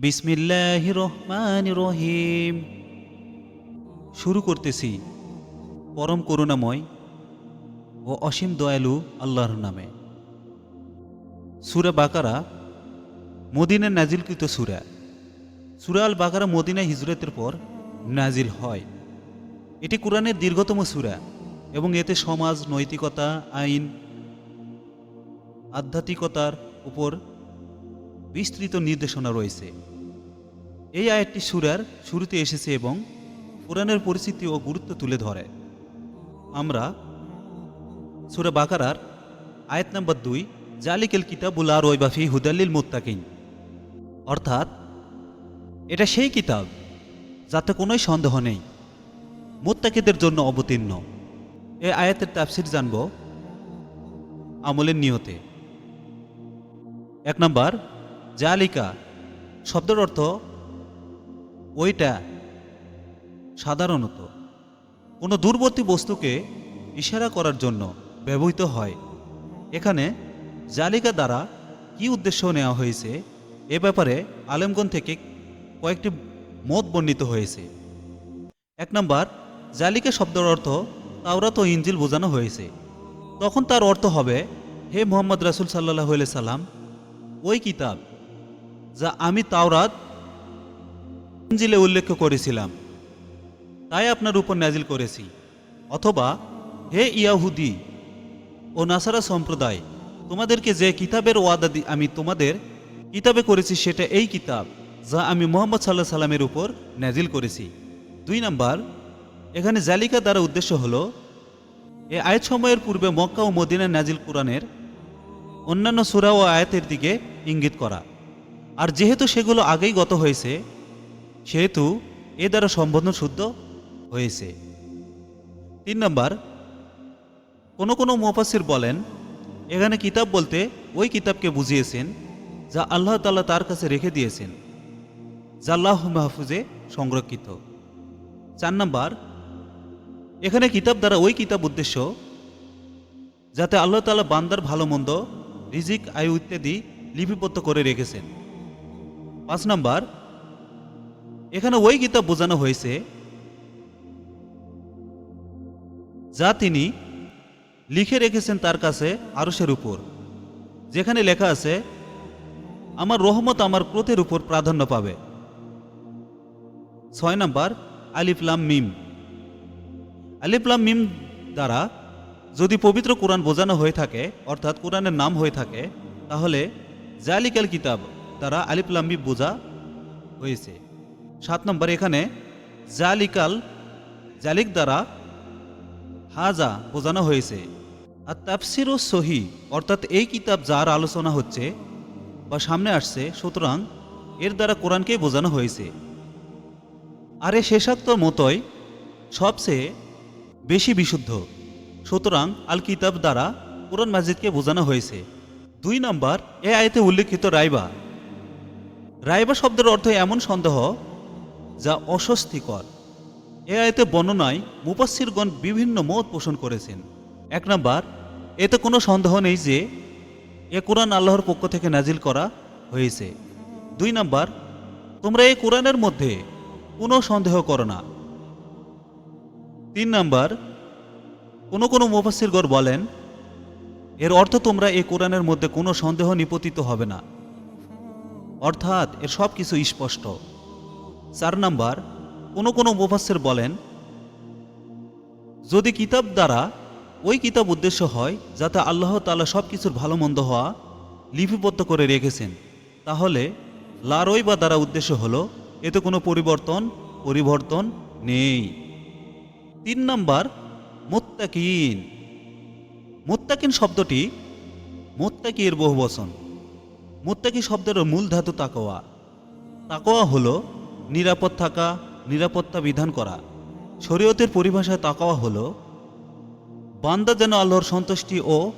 বিসমিল্লাহ রহমান রহিম শুরু করতেছি পরম করুণাময় ও অসীম দয়ালু আল্লাহর নামে। সুরা বাকারা মদিনা নাজিলকৃত সুরা। সুরা আল বাকারা মদিনা হিজরতের পর নাজিল হয়। এটি কোরআনের দীর্ঘতম সুরা এবং এতে সমাজ, নৈতিকতা, আইন, আধ্যাত্মিকতার উপর বিস্তৃত নির্দেশনা রয়েছে। এই আয়াতটি সুরার শুরুতে এসেছে এবং কোরআনের পরিস্থিতি ও গুরুত্ব তুলে ধরে। আমরা সুরা বাকারার আয়াত নম্বর দুই, জালিকেল কিতাবুল আর ওইবাফি হুদাল্লিল মুত্তাকিন। অর্থাৎ এটা সেই কিতাব যাতে কোনোই সন্দেহ নেই, মোত্তাকিদের জন্য অবতীর্ণ। এই আয়াতের তাফসির জানব আমলের নিয়তে। এক নম্বর, জালিকা শব্দের অর্থ ওইটা সাধারণত কোনো দূরবর্তী বস্তুকে ইশারা করার জন্য ব্যবহৃত হয়। এখানে জালিকা দ্বারা কি উদ্দেশ্য নেওয়া হয়েছে এ ব্যাপারে আলেমগন থেকে কয়েকটি মত বর্ণিত হয়েছে। এক নম্বর, জালিকা শব্দের অর্থ তাওরাত ও ইঞ্জিল বোঝানো হয়েছে। তখন তার অর্থ হবে, হে মোহাম্মদ রাসুল সাল্লাহ সাল্লাম, ওই কিতাব যা আমি তাওরাত ইঞ্জিলে উল্লেখ করেছিলাম। তাই আপনার উপর নাজিল করেছি। অথবা, হে ইয়াহুদি ও নাসারা সম্প্রদায়, তোমাদেরকে যে কিতাবের ওয়াদা আমি তোমাদের কিতাবে করেছি, সেটা এই কিতাব যা আমি মোহাম্মদ সাল্লাহ সাল্লামের উপর নাজিল করেছি। দুই নাম্বার, এখানে জালিকা দ্বারা উদ্দেশ্য হল, এ আয়াত সময়ের পূর্বে মক্কা ও মদিনা নাজিল কোরআনের অন্যান্য সুরা ও আয়াতের দিকে ইঙ্গিত করা। আর যেহেতু সেগুলো আগেই গত হয়েছে সেহেতু এ দ্বারা সম্বোধন শুদ্ধ হয়েছে। তিন নম্বর, কোনো কোনো মোফাসির বলেন, এখানে কিতাব বলতে ওই কিতাবকে বুঝিয়েছেন যা আল্লাহ তাল্লাহ তার কাছে রেখে দিয়েছেন, যা আল্লাহ মাহফুজে সংরক্ষিত। চার নম্বর, এখানে কিতাব দ্বারা ওই কিতাব উদ্দেশ্য যাতে আল্লাহ তাআলা বান্দার ভালো মন্দ, রিজিক, আয়ু ইত্যাদি লিপিবদ্ধ করে রেখেছেন। পাঁচ নাম্বার এখানে ওই কিতাব বোঝানো হয়েছে যা তিনি লিখে রেখেছেন তার কাছে আরসের উপর। যেখানে লেখা আছে, আমার রহমত আমার ক্রোধের উপর প্রাধান্য পাবে। ছয় নাম্বার আলিফলাম মিম। আলিফলাম মিম দ্বারা যদি পবিত্র কোরআন বোঝানো হয়ে থাকে, অর্থাৎ কোরআনের নাম হয়ে থাকে, তাহলে জালিকাল কিতাব দ্বারা আলিফলাম মিম বোঝা হয়েছে। সাত নম্বর এখানে, জালিকাল, জালিক দ্বারা হাজা বোঝানো হয়েছে। আর তাফসির ও সহি, অর্থাৎ এই কিতাব যার আলোচনা হচ্ছে বা সামনে আসছে, সুতরাং এর দ্বারা কোরআনকেই বোঝানো হয়েছে। আর এ শেষাক্তর মতোই সবচেয়ে বেশি বিশুদ্ধ। সুতরাং আল কিতাব দ্বারা কোরআন মাজিদকে বোঝানো হয়েছে। দুই নম্বর, এ আয়তে উল্লেখিত রাইবা। রাইবা শব্দের অর্থ এমন সন্দেহ যা অস্বস্তিকর। এ আয়তে বর্ণনায় মুপাসিরগণ বিভিন্ন মত পোষণ করেছেন। এক নম্বর, এতে কোনো সন্দেহ নেই যে এ কোরআন আল্লাহর পক্ষ থেকে নাজিল করা হয়েছে। দুই নম্বর, তোমরা এই কোরআনের মধ্যে কোনো সন্দেহ করো না। তিন নাম্বার, কোনো কোনো মুফাসিরগর বলেন, এর অর্থ তোমরা এই কোরআনের মধ্যে কোনো সন্দেহ নিপতিত হবে না। অর্থাৎ এর সব কিছু স্পষ্ট। চার নাম্বার, কোনো কোনো মুফাসির বলেন, যদি কিতাব দ্বারা ওই কিতাব উদ্দেশ্য হয় যাতে আল্লাহ তাআলা সব কিছুর ভালো মন্দ হওয়া লিপিবদ্ধ করে রেখেছেন, তাহলে লারই বা দ্বারা উদ্দেশ্য হল, এতে কোনো পরিবর্তন পরিবর্তন নেই। তিন নাম্বার, মোত্তাকিন। মোত্তাকিন শব্দটি মোত্তাকির বহু বচন মোত্তাকি শব্দের মূল ধাতু তাকোয়া তাকোয়া হলো নিরাপদ থাকা, নিরাপত্তা বিধান করা। শরীয়তের পরিভাষায় তাকাওয়া হলো, বান্দা যেন আল্লাহর সন্তুষ্টি ও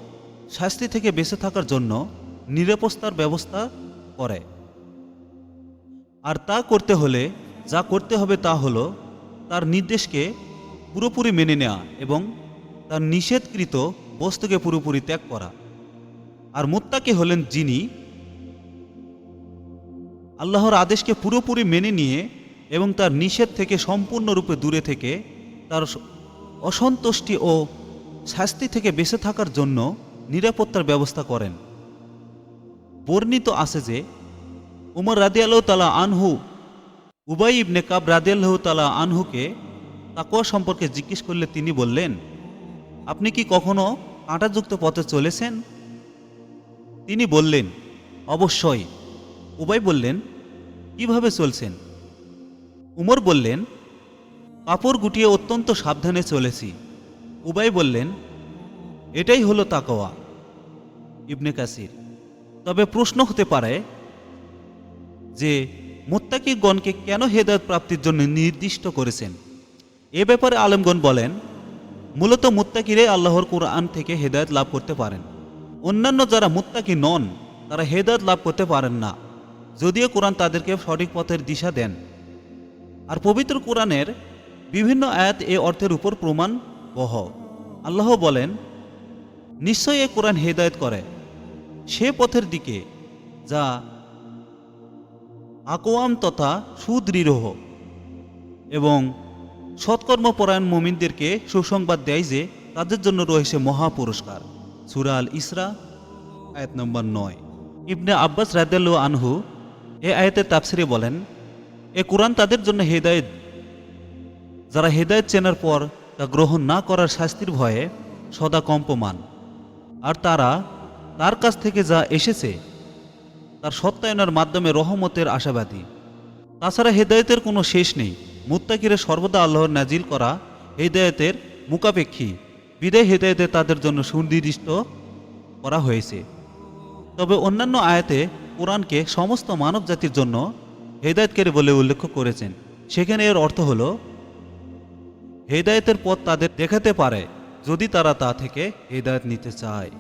শাস্তি থেকে বেঁচে থাকার জন্য নিরাপত্তার ব্যবস্থা করে। আর তা করতে হলে যা করতে হবে তা হলো তার নির্দেশকে পুরোপুরি মেনে নেওয়া এবং তার নিষেধকৃত বস্তুকে পুরোপুরি ত্যাগ করা। আর মুত্তাকি হলেন যিনি আল্লাহর আদেশকে পুরোপুরি মেনে নিয়ে এবং তার নিষেধ থেকে সম্পূর্ণরূপে দূরে থেকে তার অসন্তুষ্টি ও শাস্তি থেকে বেঁচে থাকার জন্য নিরাপত্তার ব্যবস্থা করেন। বর্ণিত আছে যে, উমর রাদিয়াল্লাহ তালা আনহু, উবাই ইবনে কাব রাদিয়াল্লাহ তালা আনহুকে তাকোয়া সম্পর্কে জিজ্ঞেস করলে তিনি বললেন, আপনি কি কখনো কাঁটাযুক্ত পথে চলেছেন? তিনি বললেন, অবশ্যই। উবাই বললেন কীভাবে চলছেন? উমর বললেন, কাপড় গুটিয়ে অত্যন্ত সাবধানে চলেছি। উবাই বললেন, এটাই হলো তাকওয়া। ইবনে কাসির, তবে প্রশ্ন হতে পারে যে, মোত্তাকিগণকে কেন হেদায়ত প্রাপ্তির জন্য নির্দিষ্ট করেছেন? এ ব্যাপারে আলমগণ বলেন, মূলত মুত্তাকিরে আল্লাহর কোরআন থেকে হেদায়ত লাভ করতে পারেন। অন্যান্য যারা মুত্তাকি নন, তারা হেদায়ত লাভ করতে পারেন না। যদিও কোরআন তাদেরকে সঠিক পথের দিশা দেন। আর পবিত্র কোরআনের বিভিন্ন আয়াত এ অর্থের উপর প্রমাণ বহ। আল্লাহ বলেন, নিশ্চয়ই এ কোরআন হেদায়ত করে। সে পথের দিকে যা আকোয়াম তথা সুদৃঢ় এবং সৎকর্মপরায়ণ মুমিনদেরকে সুসংবাদ দেয় যে তাদের জন্য রয়েছে মহা পুরস্কার সুরা আল ইসরা আয়াত নম্বর নয়। ইবনে আব্বাস রাদেল্লু আনহু এ আয়াতের তাফসিরে বলেন, এ কোরআন তাদের জন্য হেদায়েত। যারা হেদায়েত চেনার পর তা গ্রহণ না করার শাস্তির ভয়ে সদা কম্পমান। আর তারা তার কাছ থেকে যা এসেছে, তার সত্যায়নের মাধ্যমে রহমতের আশাবাদী। তাছাড়া হেদায়েতের কোনো শেষ নেই। মুত্তাকিরে সর্বদা আল্লাহর নাজিল করা হেদায়েতের মুখাপেক্ষী। বিদায় হেদায়েতে তাদের জন্য সুনির্দিষ্ট করা হয়েছে। তবে অন্যান্য আয়াতে কোরআনকে সমস্ত মানব জাতির জন্য হেদায়তকারী বলে উল্লেখ করেছেন। সেখানে এর অর্থ হল, হেদায়তের পথ তাদের দেখাতে পারে যদি তারা তা থেকে হেদায়ত নিতে চায়।